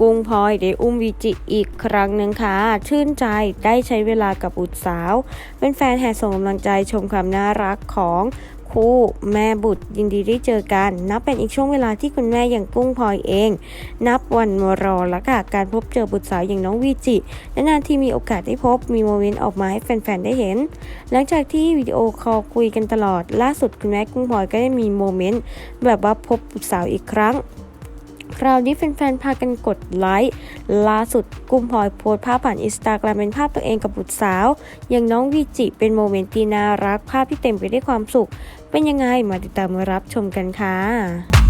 กุ้งพลอยได้อุ้มวิจิอีกครั้งหนึ่งค่ะ ชื่นใจได้ใช้เวลากับบุตรสาว เป็นแฟนแห่ส่งกำลังใจชมความน่ารักของคู่แม่บุตรยินดีได้เจอกัน นับเป็นอีกช่วงเวลาที่คุณแม่อย่างกุ้งพลอยเอง นับวันมารอแล้วค่ะการพบเจอบุตรสาวอย่างน้องวิจิและนานที่มีโอกาสได้พบมีโมเมนต์ออกมาให้แฟนๆได้เห็น หลังจากที่วิดีโอคอลคุยกันตลอด ล่าสุดคุณแม่กุ้งพลอยก็ได้มีโมเมนต์แบบว่าพบบุตรสาวอีกครั้ง คราวนี้แฟนๆ พากันกดไลค์ ล่าสุดกุมพลอยโพสภาพผ่านอินสตาแกรมเป็นภาพตัวเองกับบุตรสาว อย่างน้องวีจิเป็นโมเมนต์ที่น่ารักภาพที่เต็มไปด้วยความสุข เป็นยังไงมาติดตามรับชมกันค่ะ